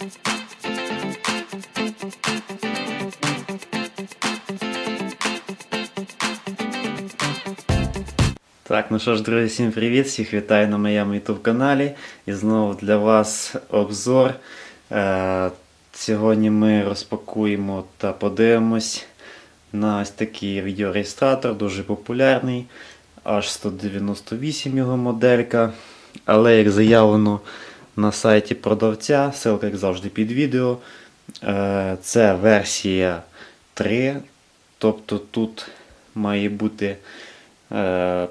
Так, ну що ж, друзі, всім привіт! Всіх вітаю на моєму YouTube каналі. І знову для вас обзор. Е, сьогодні ми розпакуємо та подивимось на ось такий відеореєстратор, дуже популярний. Аж 198 його моделька. Але як заявлено на сайті продавця, ссылка, як завжди, під відео. Е, це версія 3. Тобто тут має бути. Е,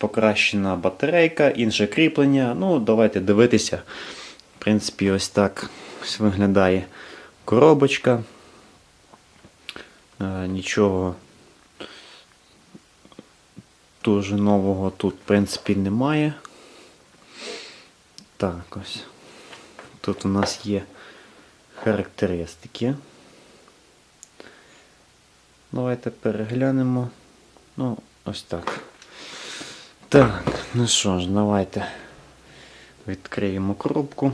покращена батарейка, інше кріплення. Ну, давайте дивитися. В принципі, ось так ось виглядає коробочка. Е, нічого дуже нового тут, в принципі, немає. Так, ось. Тут у нас є характеристики. Давайте переглянемо. Ну, ось так. Так, ну що ж, давайте відкриємо коробку.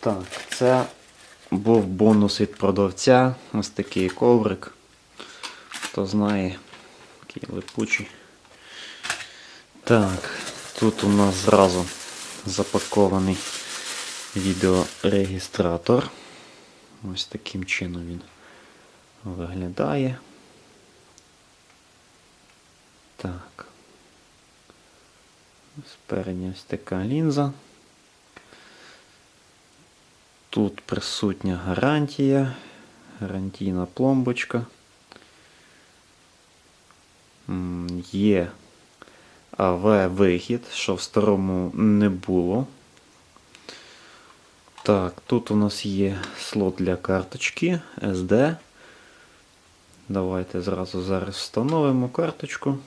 Так, це був бонус від продавця. Ось такий коврик. Хто знає, такий липучий. Так, тут у нас зразу запакований відеорегістратор. Ось таким чином він виглядає. Так. Спереді ось така лінза. Тут присутня гарантія, гарантійна пломбочка. М, Є АВ-вихід, що в старому не було. Так, тут у нас є слот для карточки SD. Давайте зразу зараз встановимо карточку.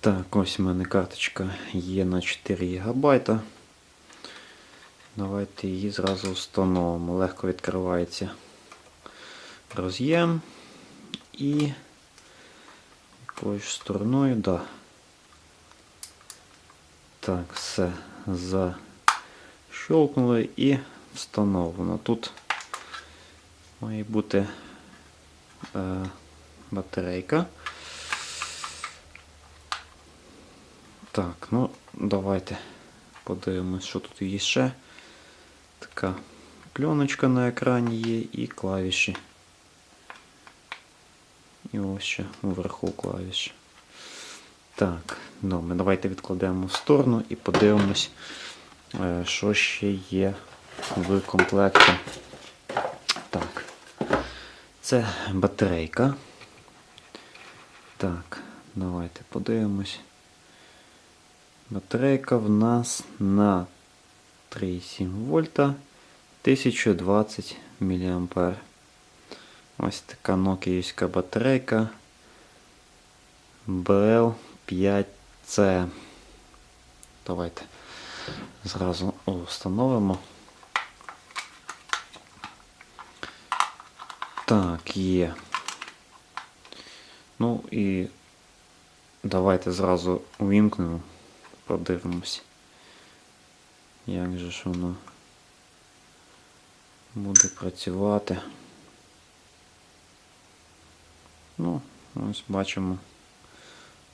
Так, ось у мене карточка є на 4 ГБ. Давайте її зразу встановимо. Легко відкривається роз'єм і якоюсь стороною, да. Так, все защелкнули і встановлено. Тут має бути е, батарейка. Так, ну давайте подивимось, що тут є ще. Така пленочка на екрані є і клавіші. І ось ще вверху клавіші. Так, добре, давайте відкладемо в сторону і подивимось, е, що ще є в комплекті. Так, це батарейка. Так, давайте подивимось. Батарейка в нас на 3,7 вольта 1020 мА. Ось така нокіївська батарейка BL5C. Давайте зразу встановимо. Так, є. Ну і давайте зразу увімкнемо, подивимось, як же ж воно буде працювати. Ну, ось бачимо,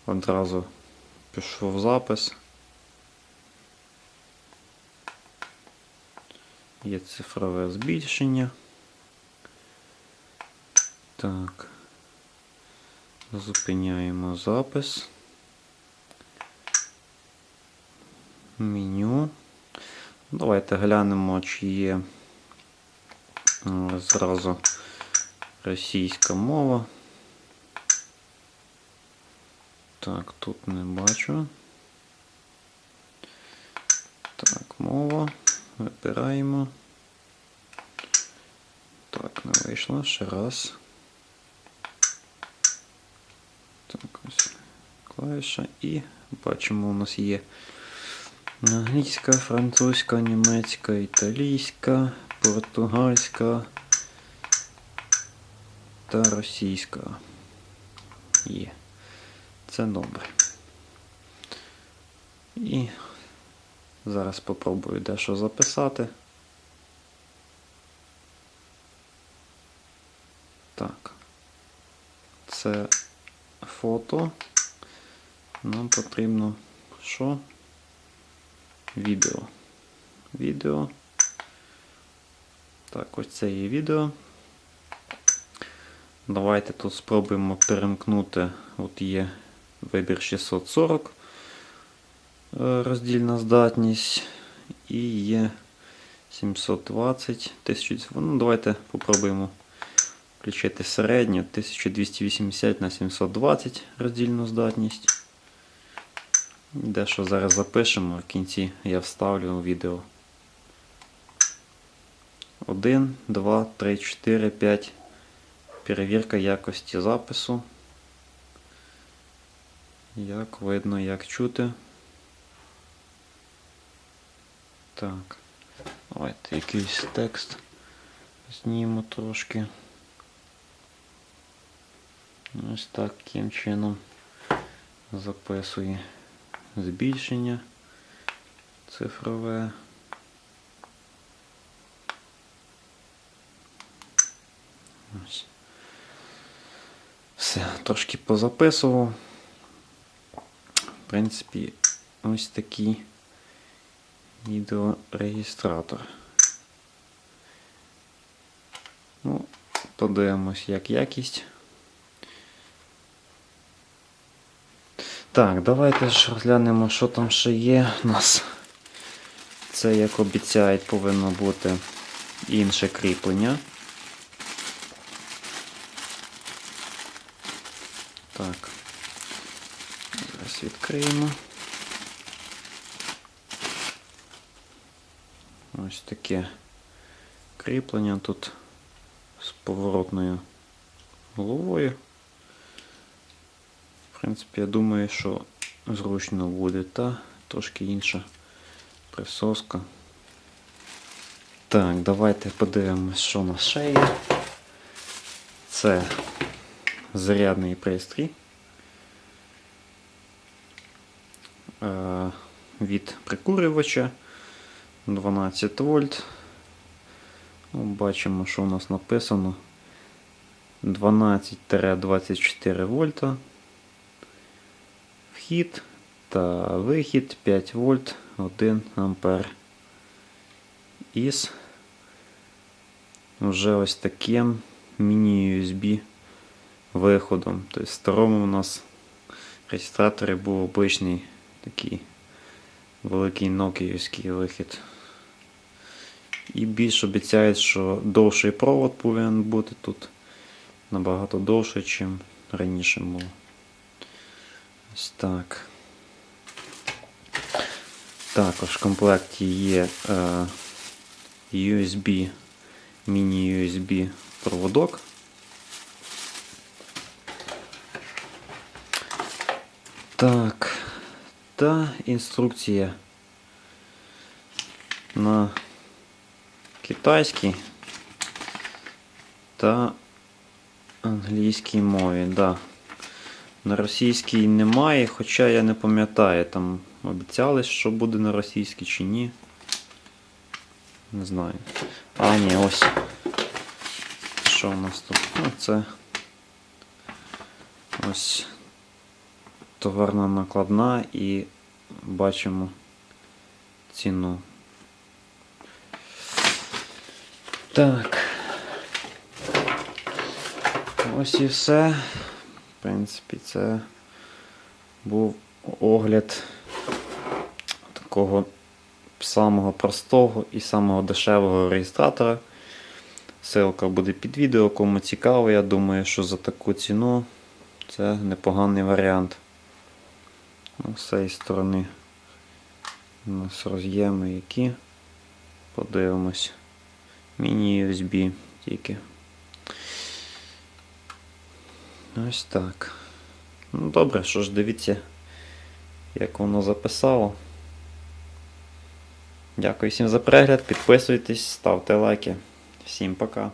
одразу пішов запис. Є цифрове збільшення. Так. Зупиняємо запис. Меню. Давайте глянемо, чи є е, зразу російська мова. Так, тут не бачу. Так, мова. Вибираємо. Так, не вийшло. Ще раз. Так, ось клавіша. І бачимо, у нас є англійська, французька, німецька, італійська, португальська. та російська. Є. Це добре. І зараз попробую дещо записати. Так. Це фото. Нам потрібно що? Відео. Відео. Так, ось це є відео. Давайте тут спробуємо перемкнути. От є вибір 640 е, роздільна здатність. І є 720 1000. Ну, давайте попробуємо включити середню 1280 на 720 роздільну здатність. Дещо зараз запишемо, в кінці я вставлю відео. 1, 2, 3, 4, 5. Перевірка якості запису. Як видно, як чути. Так. Давайте якийсь текст знімемо трошки. Ось таким чином записує збільшення цифрове. Ось. Все, трошки позаписував. В принципі, ось такий відеореєстратор. Ну, подивимось, як якість. Так, давайте ж розглянемо, що там ще є у нас. Це, як обіцяють, повинно бути інше кріплення. Так. Зараз відкриємо. Ось таке кріплення тут з поворотною головою. Принципі, я думаю, що зручно буде та трошки інша присоска. Так, давайте подивимось, що ще є. Це зарядний пристрій Е, від прикурювача 12 вольт. Ну, Бачимо, що у нас написано 12-24 вольта. Вхід та вихід 5 вольт 1 ампер. Із вже ось таким міні-USB виходом. Тобто в старому у нас реєстраторі був обичний такий великий нокіївський вихід. І більш обіцяють, що довший провод повинен бути тут набагато довше, ніж раніше було. Ось так. Також в комплекті є е, USB, міні-USB проводок. Так, та інструкція на китайській та англійській мові. Да. На російській немає, хоча я не пам'ятаю, там обіцяли, що буде на російській чи ні. Не знаю. А, ні, ось. Що у нас тут? Ну, це ось товарна накладна і бачимо ціну. Так. Ось і все. В принципі, це був огляд такого самого простого і самого дешевого реєстратора. Ссылка буде під відео, кому цікаво, я думаю, що за таку ціну це непоганий варіант. Ну, З цієї сторони у нас роз'єми які. Подивимось. Міні-USB тільки. Ось так. Ну добре, що ж дивіться, як воно записало. Дякую всім за перегляд, підписуйтесь, ставте лайки. Всім пока.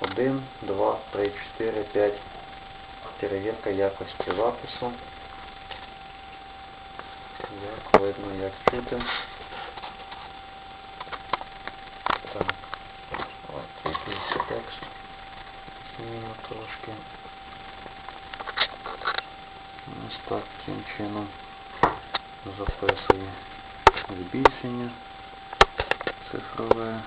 1, 2, 3, 4, 5. Перевірка якості запису. Як видно, як чути. Так. От якийсь текст. Зміну трошки. Ось так тим чином записує збільшення цифрове.